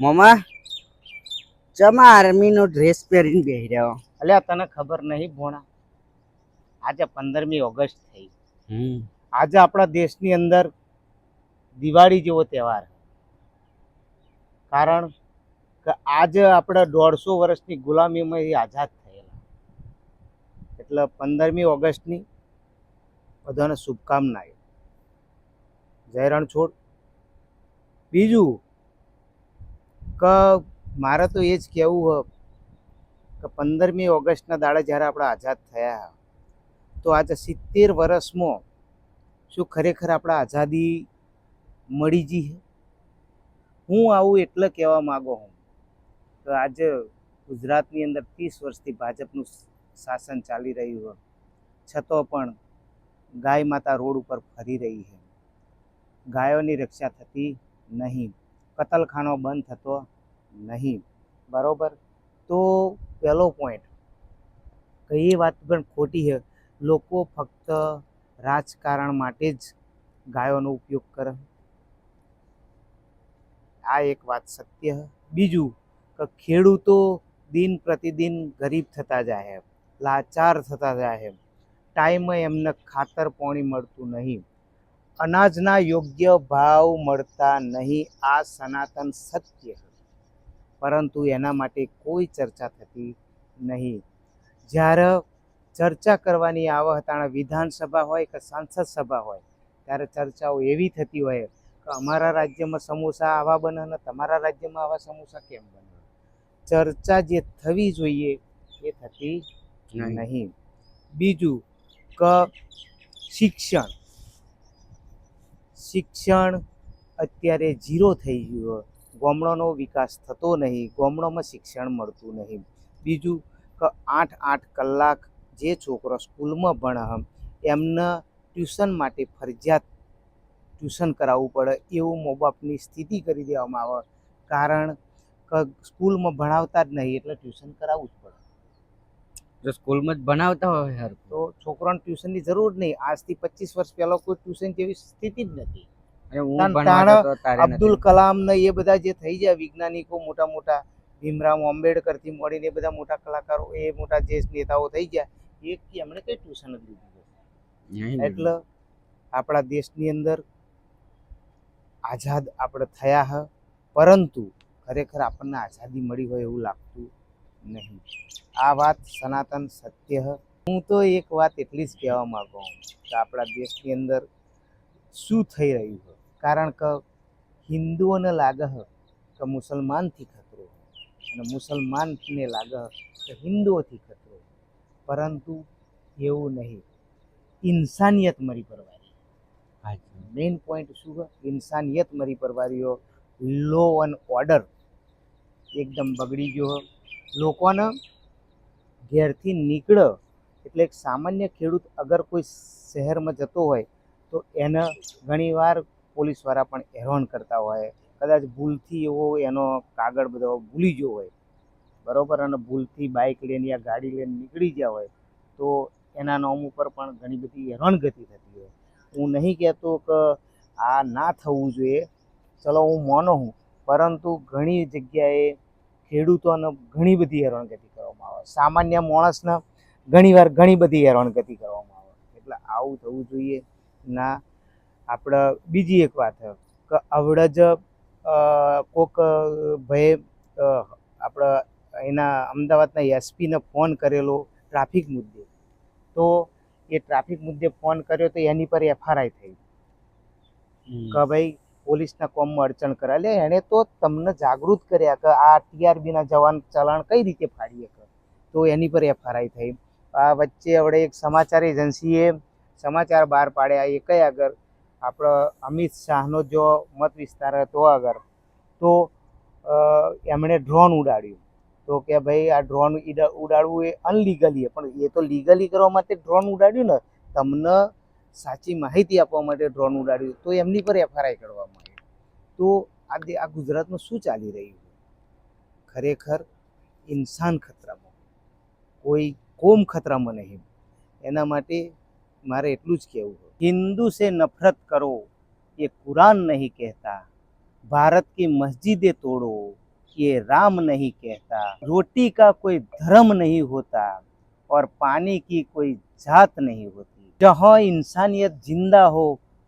મમ્મા ચમા આર્મીનો dress પહેરીને બેહી રહ્યો? અલ્યા તને ખબર નહીં ભોણા આજે પંદરમી ઓગસ્ટ થઈ. આજે આપણા દેશની અંદર દિવાળી જેવો તહેવાર. કારણ કે આજે આપણે દોઢસો વર્ષની ગુલામીમાંથી આઝાદ થયેલા. એટલે પંદરમી ઓગસ્ટની બધાને શુભકામનાઓ. જય રણછોડ બીજું કે, મારે તો એ જ કહેવું હ, કે પંદરમી ઓગસ્ટના દાડે જ્યારે આપણે આઝાદ થયા, તો આજે સિત્તેર વર્ષમાં શું ખરેખર આપણે આઝાદી મળી જી હે? આવું એટલે કહેવા માગો હું કે આજે ગુજરાતની અંદર ત્રીસ વર્ષથી ભાજપનું શાસન ચાલી રહ્યું હોય છતો પણ ગાય માતા રોડ ઉપર ફરી રહી છે ગાયોની રક્ષા થતી નહીં કતલખાનો બંધ થતો નહીં. બરાબર? તો પહેલો પોઈન્ટ કઈ વાત પણ ખોટી છે. લોકો ફક્ત રાજકારણ માટે જ ગાયોનો ઉપયોગ કરે. આ એક વાત સત્ય બીજું કે ખેડૂતો દિન પ્રતિદિન ગરીબ થતા જાય લાચાર થતા જાય ટાઈમે એમને ખાતર પાણી મળતું નહીં. અનાજના યોગ્ય ભાવ મળતા નહીં આ સનાતન સત્ય છે. પરંતુ એના માટે કોઈ ચર્ચા થતી નહીં. જ્યારે ચર્ચા કરવાની આવ હતા વિધાનસભા હોય કે સાંસદ સભા હોય ત્યારે ચર્ચાઓ એવી થતી હોય કે અમારા રાજ્યમાં સમોસા આવા બને ને તમારા રાજ્યમાં આવા સમોસા કેમ બને? ચર્ચા જે થવી જોઈએ એ થતી. નહીં. બીજું કે શિક્ષણ. શિક્ષણ અત્યારે ઝીરો થઈ ગયું ગામડાનો વિકાસ થતો નહીં, ગામડામાં શિક્ષણ મળતું નહીં. બીજું કે આઠ આઠ કલાક જે છોકરો સ્કૂલમાં ભણે એમને ટ્યુશન માટે ફરજિયાત ટ્યુશન કરાવવું પડે, એવું મો બાપની સ્થિતિ કરી દેવામાં આવે. કારણ કે સ્કૂલમાં ભણાવતા જ નહીં, એટલે ટ્યુશન કરાવવું જ પડે જો સ્કૂલમાં જ ભણાવતા હોય હર. તો છોકરાને ટ્યુશનની જરૂર નહીં. આજથી પચીસ વર્ષ પહેલાં કોઈ ટ્યુશન જેવી સ્થિતિ જ નથી. અબ્દુલ કલામ ને એ બધા જે થઈ જાય વૈજ્ઞાનિકો મોટા મોટા ભીમરાવ આંબેડકરથી મળીને એ બધા મોટા કલાકારો એ મોટા જે નેતાઓ થઈ ગયા. એ એમણે કઈ ટ્યુશન જ લીધું એટલે આપણા દેશની અંદર આઝાદ આપણે થયા હ પરંતુ ખરેખર આપણને આઝાદી મળી હોય એવું લાગતું નહીં. આ વાત સનાતન સત્ય હું. તો એક વાત એટલી જ કહેવા માગું કે આપણા દેશની અંદર શું થઈ રહ્યું છે કારણ કે હિન્દુઓને લાગે કે મુસલમાનથી ખતરો અને મુસલમાનને લાગે કે હિન્દુઓથી ખતરો પરંતુ એવું નહીં. ઇન્સાનિયત મરી પરવારી. મેઇન પોઈન્ટ શું છે ઇન્સાનિયત મરી પરવારીઓ લો એન્ડ ઓર્ડર એકદમ બગડી ગયો. લોકોને ઘેરથી નીકળે એટલે એક સામાન્ય ખેડૂત અગર કોઈ શહેરમાં જતો હોય તો એને ઘણીવાર પોલીસવાળા પણ હેરાન કરતા હોય. કદાચ ભૂલથી એવો એનો કાગળ બધો ભૂલી ગયો હોય. બરાબર? અને ભૂલથી બાઇક લઈને યા ગાડી લઈને નીકળી ગયા હોય તો એના નામ ઉપર પણ ઘણી બધી હેરાનગતિ થતી હોય. હું નહીં કહેતો કે આ ના થવું જોઈએ. ચલો હું માનો હું પરંતુ ઘણી જગ્યાએ ખેડૂતોને ઘણી બધી હેરાનગતિ કરવામાં આવે. સામાન્ય માણસને ઘણીવાર ઘણી બધી હેરાનગતિ કરવામાં આવે. એટલે આવું થવું જોઈએ. ના આપણે બીજી એક વાત કે આવડે જ કોક ભાઈ આપણે એના અમદાવાદના એસપીને ફોન કરેલો ટ્રાફિક મુદ્દે. તો એ ટ્રાફિક મુદ્દે ફોન કર્યો તો એની પર એફઆરઆઈ થઈ. કે ભાઈ પોલીસના કોમમાં અડચણ કરા એણે તો તમને જાગૃત કર્યા કે આ ટીઆરબીના જવાન ચલાણ કઈ રીતે ફાડીએ કે? તો એની પર એફઆરઆઈ થઈ. આ વચ્ચે આપણે એક સમાચાર એજન્સીએ સમાચાર બહાર પાડ્યા. એ કઈ આગળ આપણો અમિત શાહનો જો મત વિસ્તાર હતો આગળ તો એમણે ડ્રોન ઉડાડ્યું. તો કે ભાઈ આ ડ્રોન ઉડાડવું એ અનલીગલી પણ એ તો લીગલી કરવા માટે ડ્રોન ઉડાડ્યું ને. તમને સાચી માહિતી આપવા માટે ડ્રોન ઉડાડ્યું. તો એમની પર એફઆરઆઈ કરવા તો આ દે- આ ગુજરાતમાં શું ચાલી રહ્યું છે ખરેખર ઇન્સાન ખતરામાં કોઈ કોમ ખતરામાં નહીં એના માટે મારે એટલું જ કહેવું છે હિન્દુ સે નફરત કરો ये कुरान नहीं कहता भारत की मस्जिदें तोड़ो ये राम नहीं कहता रोटी का कोई धर्म नहीं होता और पानी की कोई जात नहीं होती जहाँ इंसानियत जिंदा हो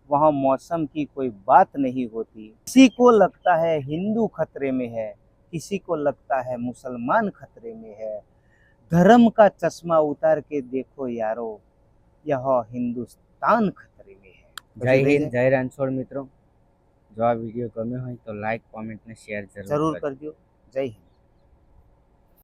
वहाँ मौसम की कोई बात नहीं होती किसी को लगता है हिंदू खतरे में है किसी को लगता है मुसलमान खतरे में है धर्म का चश्मा उतार के देखो यारो यह हिंदुस्तान खतरे में है જય હિન્દ જય રણછોડ મિત્રો જો આ વિડીયો ગમ્યો હોય તો લાઈક કોમેન્ટ ને શેર જરૂર જરૂર કરજો. કરજો જય હિન્દ